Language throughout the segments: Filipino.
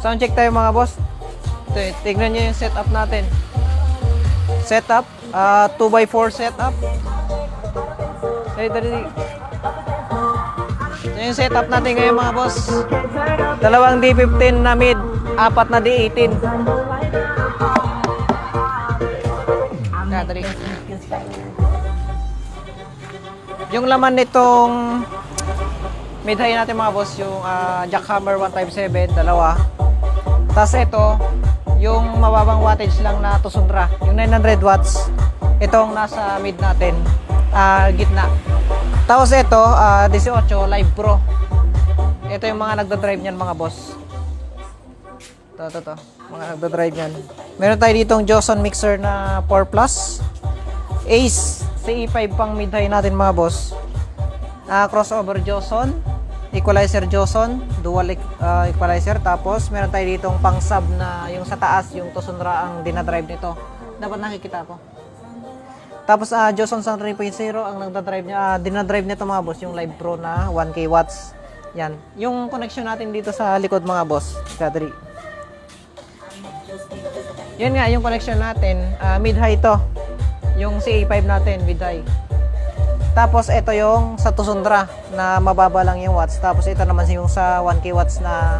Sound check tayo mga boss. Tignan nyo yung setup natin. Setup, ah 2x4 setup. Dali, dali. Ito yung setup natin ngayon mga boss. Dalawang D15 na mid, apat na D18. Ah, dali. Yung laman nitong mid high natin mga boss, yung ah, Jackhammer 157, dalawa. Tapos ito, yung mababang wattage lang na Tusundra, yung 900 watts. Itong nasa mid natin, ah, gitna. Tapos ito, ah, 18 Live Pro. Ito yung mga nagda-drive niyan mga boss. Ito, ito, ito. Mga nagda-drive niyan. Meron tayo ditong Johnson mixer na 4 Plus. Ace CE5 pang mid-high natin mga boss. Ah, crossover Johnson, equalizer Johnson, dual ah, equalizer. Tapos meron tayo ditong pang sub na yung sa taas, yung Tusundra ang dinadrive nito. Dapat nakikita ko. Tapos ah Johnson Sun 3.0 ang nagda-drive niya, ah, dinadrive nito mga boss, yung Live Pro na 1K watts. Yan. Yung connection natin dito sa likod mga boss, kadri. Yun nga, yung connection natin, ah, mid-high to. Yung CA5 natin, mid-high. Tapos ito yung sa Tusundra na mababa lang yung watts. Tapos ito naman yung sa 1K watts na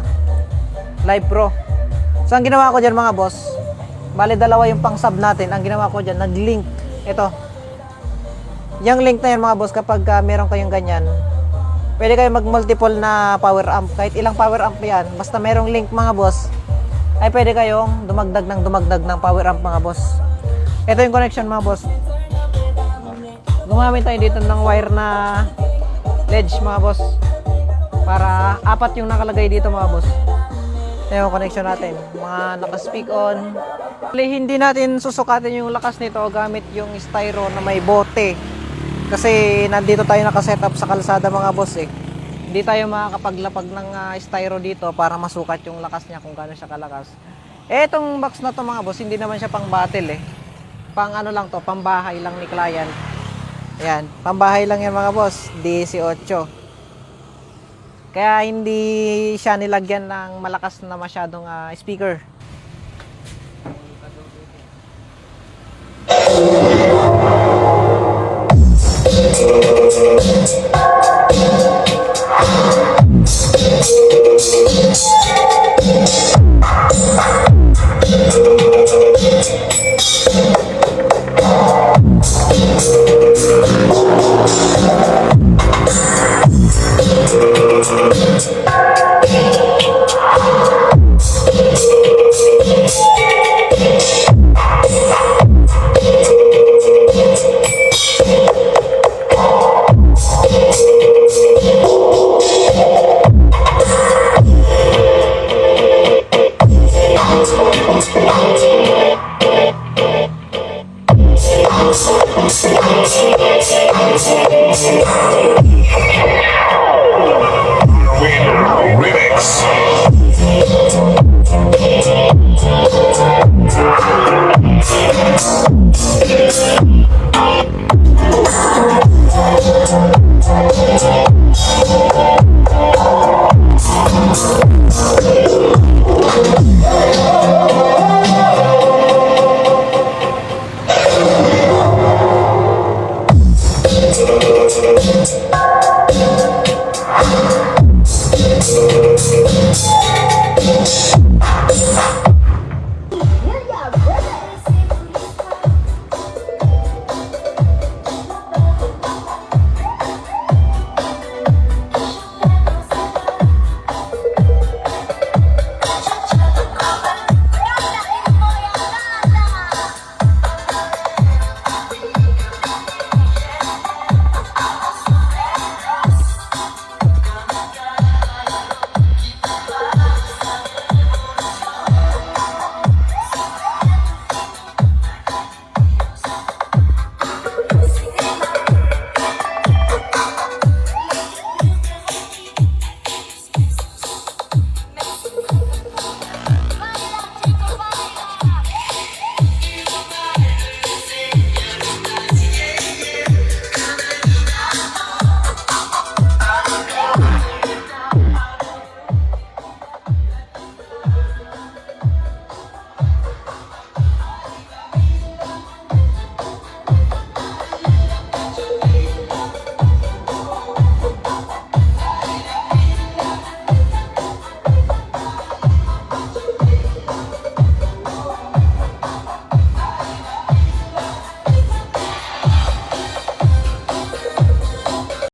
Live Pro. So ang ginawa ko dyan mga boss, bali dalawa yung pang sub natin. Ang ginawa ko dyan, nag-link. Ito. Yung link na yan mga boss, kapag ah, meron kayong ganyan, pwede kayo mag-multiple na power amp. Kahit ilang power amp yan, basta merong link mga boss, ay pwede kayong dumagdag ng dumagdag ng power amp mga boss. Ito yung connection mga boss. Gumamit tayo dito ng wire na ledge mga boss. Para apat yung nakalagay dito mga boss. Ito yung connection natin. Mga naka-speak on. Actually, hindi natin susukatin yung lakas nito gamit yung styro na may bote. Kasi nandito tayo nakasetup sa kalsada mga boss eh. Hindi tayo makakapaglapag ng ah, styro dito para masukat yung lakas niya kung gaano siya kalakas. Eh, itong box na to mga boss, hindi naman siya pang battle eh. Pang ano lang to, pambahay lang ni client. Ayan, pambahay lang yan mga boss, 18. Kaya hindi siya nilagyan ng malakas na masyadong ah, speaker. Remix.